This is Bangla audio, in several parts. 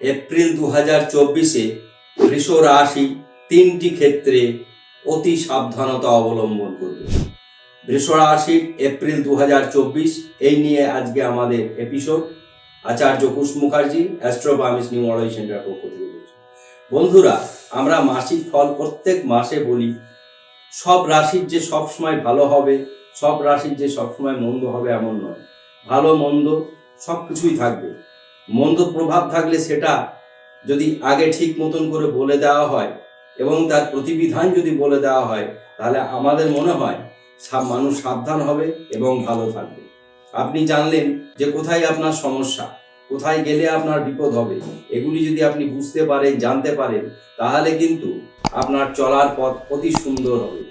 এপ্রিল দু হাজার চব্বিশে বৃষ রাশি তিনটি ক্ষেত্রে অতি সাবধানতা অবলম্বন করবে। বৃষ রাশির এপ্রিল দু হাজার চব্বিশ, এই নিয়ে আজকে আমাদের এপিসোড আচার্য কুশ মুখার্জি অ্যাস্ট্রোবামিস নিউমোলজি সেন্টার পক্ষ থেকে বলছি। বন্ধুরা, আমরা মাসিক ফল প্রত্যেক মাসে বলি, সব রাশির যে সব সময় ভালো হবে, সব রাশির যে সবসময় মন্দ হবে এমন নয়। ভালো, মন্দ সব কিছুই থাকবে। মন্দ প্রভাব থাকলে সেটা যদি আগে ঠিক মতন করে বলে দেওয়া হয় এবং তার প্রতিবিধান যদি বলে দেওয়া হয়, তাহলে আমাদের মনে হয় সব মানুষ সাবধান হবে এবং ভালো থাকবে। আপনি জানলেন যে কোথায় আপনার সমস্যা, কোথায় গেলে আপনার বিপদ হবে, এগুলি যদি আপনি বুঝতে পারেন, জানতে পারেন, তাহলে কিন্তু আপনার চলার পথ অতি সুন্দর হবে।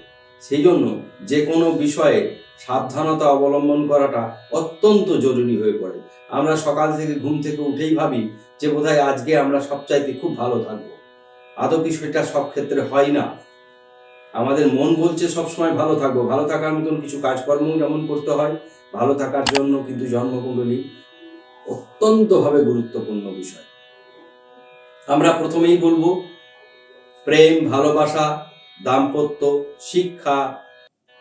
সেই জন্য যে কোনো বিষয়ে সাবধানতা অবলম্বন করাটা অত্যন্ত জরুরি হয়ে পড়ে। আমরা সকাল থেকে ঘুম থেকে উঠেই ভাবি যে বোধহয় আজকে আমরা সবচাইতে খুব ভালো থাকব। আদৌ কি সেটা সব ক্ষেত্রে হয় না। আমাদের মন বলছে সবসময় ভালো থাকব। ভালো থাকার মতন কিছু কাজকর্ম যেমন করতে হয়, ভালো থাকার জন্য কিন্তু জন্মকুণ্ডলী অত্যন্তভাবে গুরুত্বপূর্ণ বিষয়। আমরা প্রথমেই বলব, প্রেম, ভালোবাসা, দাম্পত্য, শিক্ষা,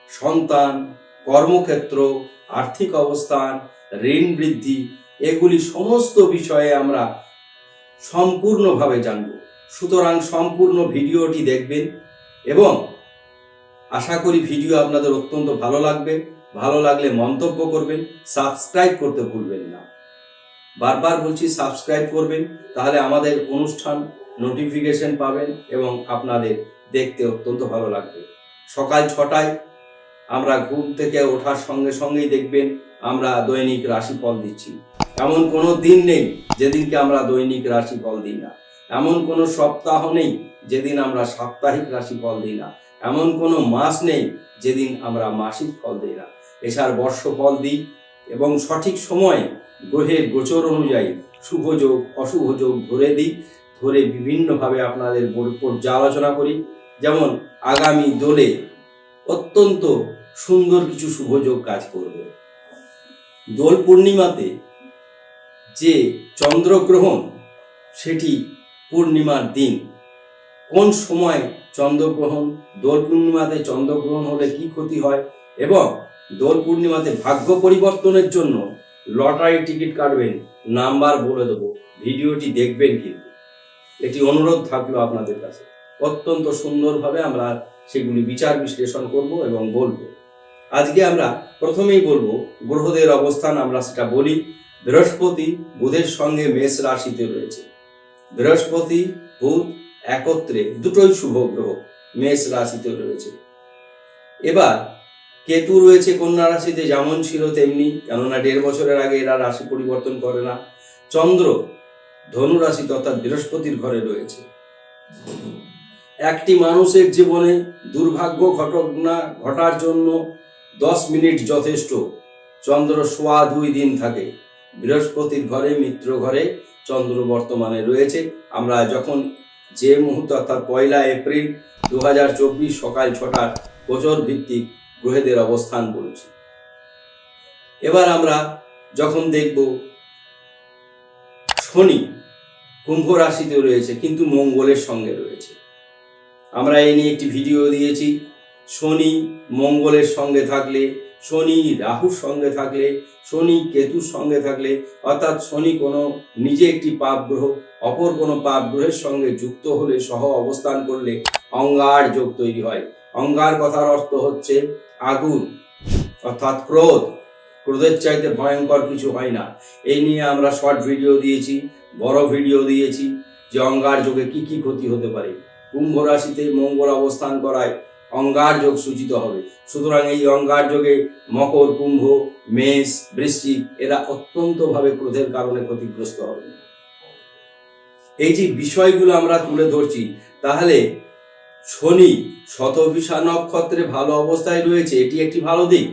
সন্তান কর্মক্ষেত্র, আর্থিক অবস্থান, ঋণ বৃদ্ধি, এগুলি সমস্ত বিষয়ে আমরা সম্পূর্ণভাবে জানব। সুতরাং সম্পূর্ণ ভিডিওটি দেখবেন এবং আশা করি ভিডিও আপনাদের অত্যন্ত ভালো লাগবে। ভালো লাগলে মন্তব্য করবেন, সাবস্ক্রাইব করতে ভুলবেন না। বারবার বলছি, সাবস্ক্রাইব করবেন, তাহলে আমাদের অনুষ্ঠান নোটিফিকেশন পাবেন এবং আপনাদের দেখতে অত্যন্ত ভালো লাগবে। সকাল ছটায় আমরা ঘুম থেকে ওঠার সঙ্গে সঙ্গেই দেখবেন আমরা দৈনিক রাশিফল দিচ্ছি। এমন কোনো দিন নেই যেদিনকে আমরা দৈনিক রাশিফল দিই না। এমন কোনো সপ্তাহ নেই যেদিন আমরা সাপ্তাহিক রাশিফল দিই না। এমন কোনো মাস নেই যেদিন আমরা মাসিক ফল দিই না। এছাড়া বর্ষফল দিই এবং সঠিক সময়ে গ্রহের গোচর অনুযায়ী শুভ যোগ, অশুভ যোগ ধরে দিই, ধরে বিভিন্নভাবে আপনাদের পর্যালোচনা করি। যেমন আগামী দোলে অত্যন্ত সুন্দর কিছু শুভযোগ কাজ করবে। দোল পূর্ণিমাতে যে চন্দ্রগ্রহণ, সেটি পূর্ণিমার দিন। কোন সময় চন্দ্রগ্রহণ? দোল পূর্ণিমাতে চন্দ্রগ্রহণ হলে কি ক্ষতি হয়? এবং দোল পূর্ণিমাতে ভাগ্য পরিবর্তনের জন্য লটারি টিকিট কাটবেন, নাম্বার বলে দেবো। ভিডিওটি দেখবেন কিন্তু। এটি অনুরোধ থাকল আপনাদের কাছে। অত্যন্ত সুন্দরভাবে আমরা সেগুলি বিচার বিশ্লেষণ করব এবং বলব। আজকে আমরা প্রথমেই বলব, গ্রহদের অবস্থান আমরা সেটা বলি, বৃহস্পতি বুধের সঙ্গে মেষ রাশিতে রয়েছে। বৃহস্পতি, বুধ একত্রে দুটোই শুভ গ্রহ মেষ রাশিতে রয়েছে। এবার কেতু রয়েছে কন্যা রাশিতে, যেমন ছিল তেমনি, কেননা দেড় বছরের আগে এরা রাশি পরিবর্তন করে না। চন্দ্র ধনু রাশিতে অর্থাৎ বৃহস্পতির ঘরে রয়েছে। একটি মানুষের জীবনে দুর্ভাগ্য ঘটনা ঘটার জন্য দশ মিনিট যথেষ্ট। চন্দ্র সোয়া দুই দিন থাকে। বৃহস্পতির ঘরে, মিত্র ঘরে চন্দ্র বর্তমানে রয়েছে। আমরা যখন যে মুহূর্তে অর্থাৎ পয়লা এপ্রিল দু হাজার চব্বিশ সকাল ছটার গোচর ভিত্তিক গ্রহেদের অবস্থান বলছি। এবার আমরা যখন দেখব শনি কুম্ভ রাশিতে রয়েছে, কিন্তু মঙ্গলের সঙ্গে রয়েছে। আমরা এই নিয়ে একটি ভিডিও দিয়েছি। শনি মঙ্গলের সঙ্গে থাকলে, শনি রাহুর সঙ্গে থাকলে, শনি কেতুর সঙ্গে থাকলে, অর্থাৎ শনি কোনো নিজে একটি পাপ গ্রহ, অপর কোনো পাপ গ্রহের সঙ্গে যুক্ত হলে, সহ অবস্থান করলে অঙ্গার যোগ তৈরি হয়। অঙ্গার কথার অর্থ হচ্ছে আগুন, অর্থাৎ ক্রোধ। ক্রোধের চাইতে ভয়ঙ্কর কিছু হয় না। এই নিয়ে আমরা শর্ট ভিডিও দিয়েছি, বড় ভিডিও দিয়েছি যে অঙ্গার যোগে কি কি ক্ষতি হতে পারে। কুম্ভ রাশিতে মঙ্গল অবস্থান করায় অঙ্গার যোগ সূচিত হবে। সুতরাং এই অঙ্গার যোগে মকর, কুম্ভ, মেষ, বৃশ্চিক এরা অত্যন্তভাবে ক্রোধের কারণে ক্ষতিগ্রস্ত হবে। এই যে বিষয়গুলো আমরা তুলে ধরছি, তাহলে শনি শতভিষা নক্ষত্রে ভালো অবস্থায় রয়েছে, এটি একটি ভালো দিক।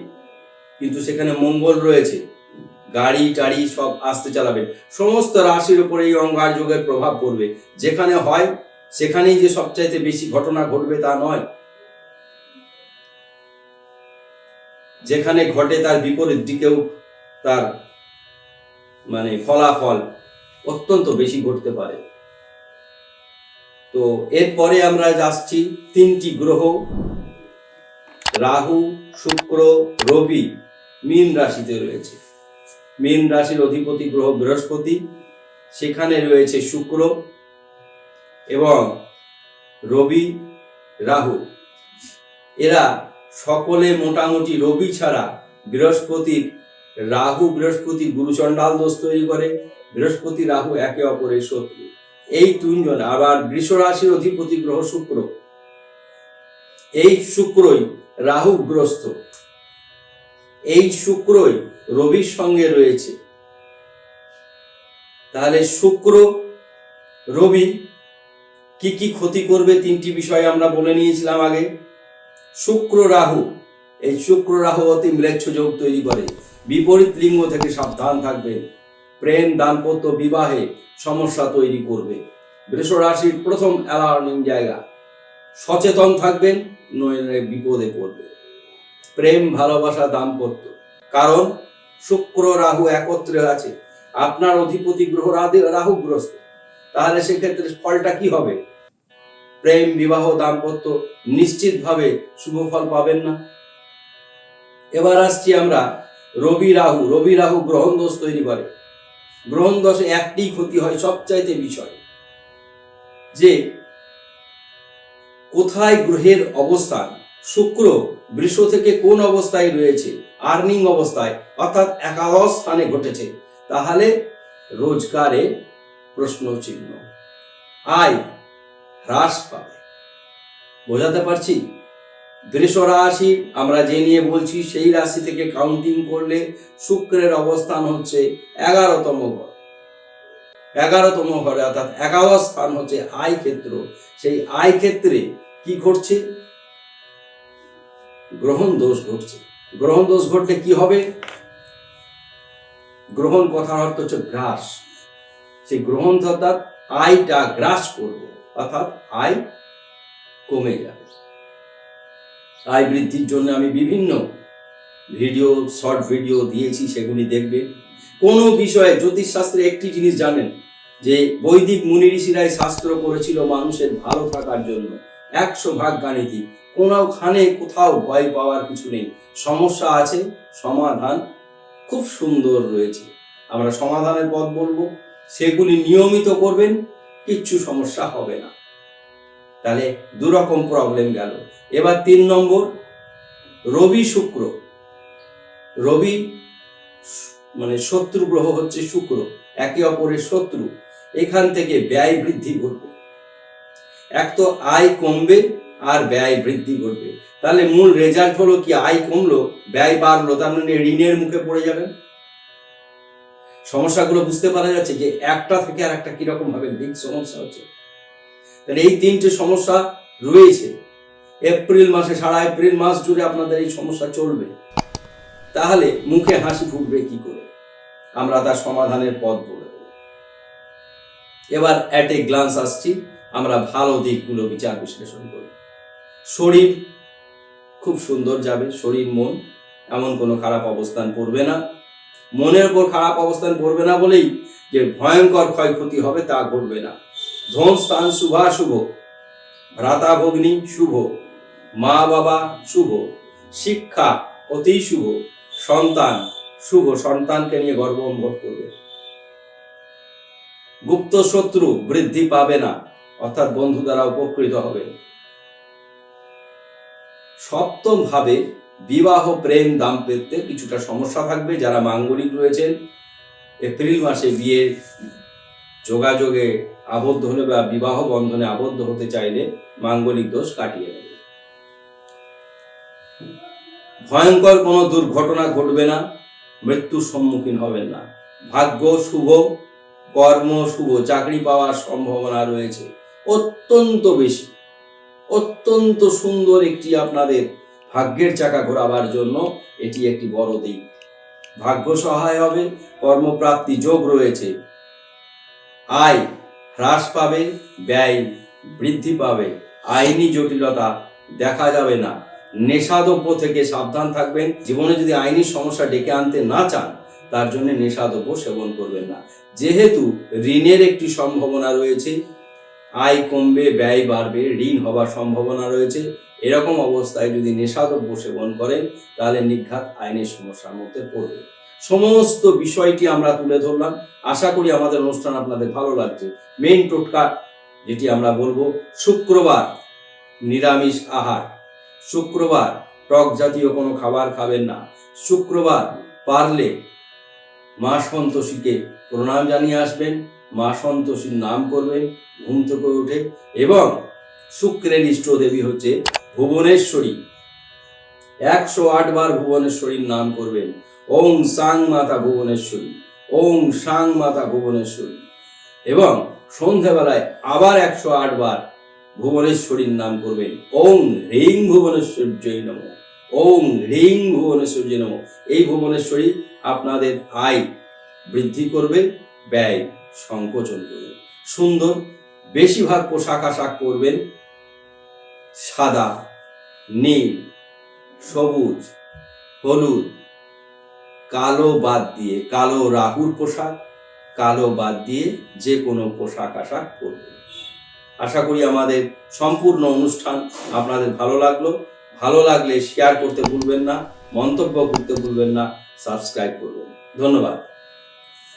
কিন্তু সেখানে মঙ্গল রয়েছে। গাড়ি, টাড়ি সব আসতে চালাবে। সমস্ত রাশির উপরে এই অঙ্গার যোগের প্রভাব পড়বে। যেখানে হয়, সেখানেই যে সবচাইতে বেশি ঘটনা ঘটবে তা নয়। যেখানে ঘটে তার বিপরীত দিকেও তার মানে ফলাফল অত্যন্ত বেশি ঘটতে পারে। তো এরপরে আমরা যাচ্ছি তিনটি গ্রহ, রাহু, শুক্র, রবি, মীন রাশিতে রয়েছে। মীন রাশির অধিপতি গ্রহ বৃহস্পতি, সেখানে রয়েছে শুক্র এবং রবি, রাহু। এরা সকলে মোটামুটি রবি ছাড়া বৃহস্পতির রাহু, বৃহস্পতি গুরুচণ্ডাল দোষ তৈরি করে, বৃহস্পতি, রাহু একে অপরের শত্রু। এই তিনজন আবার বৃষ রাশির অধিপতি গ্রহ শুক্র। এই শুক্রই রাহুগ্রস্ত এই শুক্রই রবির সঙ্গে রয়েছে। তাহলে শুক্র, রবি কি কি ক্ষতি করবে তিনটি বিষয় আমরা বলে নিয়েছিলাম আগে। শুক্র রাহু। এই শুক্র রাহু অতি ম্লেচ্ছ যোগ তৈরি করে। বিপরীত লিঙ্গ থেকে সাবধান থাকবেন প্রেম, দাম্পত্য বিবাহে সমস্যা তৈরি করবে। বৃষ রাশির প্রথম অ্যালার্মিং জায়গা। সচেতন থাকবেন নইলে বিপদে পড়বে। প্রেম, ভালোবাসা, দাম্পত্য। কারণ শুক্র রাহু একত্রে আছে। আপনার অধিপতি গ্রহ রাধে- রাহুগ্রস্ত। তাহলে সেক্ষেত্রে ফলটা কি হবে? প্রেম, বিবাহ, দাম্পত্য নিশ্চিতভাবে শুভ ফল পাবেন না। এবার আসছি আমরা রবি রাহু। রবি রাহু গ্রহণ দোষ তৈরি করে। গ্রহণ দোষে একটি ক্ষতি হয় সবচাইতে বিষয়, যে কোথায় গ্রহের অবস্থান? শুক্র বৃষ থেকে কোন অবস্থায় রয়েছে? আর্নিং অবস্থায়, অর্থাৎ একাদশ স্থানে ঘটেছে। তাহলে রোজগারে প্রশ্ন চিহ্ন আয় হ্রাস পাবে। বোঝাতে পারছি? বৃষ রাশি, আমরা যে নিয়ে বলছি, সেই রাশি থেকে কাউন্টিং করলে শুক্রের অবস্থান হচ্ছে এগারোতম ঘর। এগারোতম ঘরে অর্থাৎ একাদশ স্থান হচ্ছে আয় ক্ষেত্র। সেই আয় ক্ষেত্রে কি ঘটছে? গ্রহণ দোষ ঘটছে। গ্রহণ দোষ ঘটলে কি হবে? গ্রহণ কথার অর্থ হচ্ছে গ্রাস। সেই গ্রহণ অর্থাৎ আয়টা গ্রাস করবে। অর্থাৎ আয় কমে যাবে আয় বৃদ্ধির জন্য আমি বিভিন্ন ভিডিও, শর্ট ভিডিও দিয়েছি, সেগুলি দেখবে। কোনো বিষয়ে জ্যোতিষশাস্ত্রে একটি জিনিস জানেন, যে বৈদিক মুনি ঋষিরাই শাস্ত্র করেছিল মানুষের ভালো থাকার জন্য। একশো ভাগ গাণিতিক। কোনোখানে কোথাও ভয় পাওয়ার কিছু নেই। সমস্যা আছে, সমাধান খুব সুন্দর রয়েছে। আমরা সমাধানের পথ বলব। সেগুলি নিয়মিত করবেন। কিচ্ছু সমস্যা হবে না। তাহলে দুরকম প্রবলেম গেল। এবার তিন নম্বর, রবি শুক্র। রবি মানে শত্রু গ্রহ হচ্ছে শুক্র, একে অপরের শত্রু। এখান থেকে ব্যয় বৃদ্ধি ঘটবে। এক তো আয় কমবে আর ব্যয় বৃদ্ধি ঘটবে। তাহলে মূল রেজাল্ট হলো কি, আয় কমলো, ব্যয় বাড়লো, তার মানে ঋণের মুখে পড়ে যাবেন। সমস্যাগুলো বুঝতে পারা যাচ্ছে যে একটা থেকে আর একটা কীরকম ভাবে বিগ সমস্যা হচ্ছে। তাহলে এই তিনটে সমস্যা রয়েছে। এপ্রিল মাসে, সারা এপ্রিল মাস জুড়ে আপনাদের এই সমস্যা চলবে। তাহলে মুখে হাসি ফুটবে কি করে? আমরা তার সমাধানের পথ বলে এবার অ্যাট এ গ্লান্স আসছি, আমরা ভালো দিকগুলো বিচার বিশ্লেষণ করব। শরীর খুব সুন্দর যাবে, শরীর, মন, এমন কোনো খারাপ অবস্থান পড়বে না। মনের উপর খারাপ অবস্থান পড়বে না বলেই যে ভয়ঙ্কর ক্ষয়ক্ষতি হবে তা ঘটবে না। ধন স্থান শুভাশুভ ভ্রাতা ভগ্নী শুভ, মা বাবা শুভ, শিক্ষা অতি শুভ, সন্তান শুভ, সন্তানকে নিয়ে গর্ব অনুভব করবে। গুপ্ত শত্রু বৃদ্ধি পাবে না, অর্থাৎ বন্ধু দ্বারা উপকৃত হবে। সপ্তম ভাবে বিবাহ প্রেম দাম্পত্যে কিছুটা সমস্যা থাকবে। যারা মাঙ্গলিক রয়েছেন, এপ্রিল মাসে বিয়ের যোগাযোগে আবদ্ধ হলে বা বিবাহ বন্ধনে আবদ্ধ হতে চাইলে মাঙ্গলিক দোষ কাটিয়ে নেবে ভয়ঙ্কর কোনো দুর্ঘটনা ঘটবে না, মৃত্যুর সম্মুখীন হবেন না। ভাগ্য শুভ, কর্ম শুভ, চাকরি পাওয়ার সম্ভাবনা রয়েছে। অত্যন্ত বেশি, অত্যন্ত সুন্দর একটি আপনাদের ভাগ্যের চাকা ঘোরাবার জন্য এটি একটি বড় দিক। ভাগ্য সহায় হবে, কর্মপ্রাপ্তি যোগ রয়েছে। আয় হ্রাস পাবে, ব্যয় বৃদ্ধি পাবে। আইনি জটিলতা দেখা যাবে না। নেশাদ্রব্য থেকে সাবধান থাকবেন। জীবনে যদি আইনি সমস্যা ডেকে আনতে না চান, তার জন্য নেশাদ্রব্য সেবন করবেন না। যেহেতু ঋণের একটি সম্ভাবনা রয়েছে আয় কমবে, ব্যয় বাড়বে, ঋণ হবার সম্ভাবনা রয়েছে। এরকম অবস্থায় যদি নেশাদ্রব্য সেবন করেন, তাহলে নিঘাত আইনের সমস্যার মধ্যে পড়বে। সমস্ত বিষয়টি আমরা তুলে ধরলাম। আশা করি আমাদের অনুষ্ঠান আপনাদের ভালো লাগছে। মেইন টোটকা যেটি আমরা বলব, শুক্রবার নিরামিষ আহার। শুক্রবার টক জাতীয় কোনো খাবার খাবেন না। শুক্রবার পারলে মা সন্তোষীকে প্রণাম জানিয়ে আসবেন। মা সন্তোষীর নাম করবেন ঘুম থেকে উঠে এবং শুক্রের ইষ্ট দেবী হচ্ছে ভুবনেশ্বরী। একশো আট বার ভুবনেশ্বরীর নাম করবেন। ওং সাং মাতা ভুবনেশ্বরী ওং সাং মাতা ভুবনেশ্বরী। এবং সন্ধেবেলায় আবার একশো আট বার ভুবনেশ্বরীর নাম করবেন। ওং হ্রিং ভুবনেশ্বর্যই নম। ওং হ্রিং ভুবনেশ্বর্যই নম। এই ভুবনেশ্বরী আপনাদের আয় বৃদ্ধি করবে, ব্যয় সংকোচন করবে সুন্দর, বেশিরভাগ পোশাক আশাক পরবেন সাদা, নীল, সবুজ, হলুদ, কালো বাদ দিয়ে, কালো রাহুর পোশাক, কালো বাদ দিয়ে যে কোনো পোশাক আশাক পরবেন। আশা করি আমাদের সম্পূর্ণ অনুষ্ঠান আপনাদের ভালো লাগল। ভালো লাগলে শেয়ার করতে ভুলবেন না, মন্তব্য করতে ভুলবেন না সাবস্ক্রাইব করবেন। ধন্যবাদ।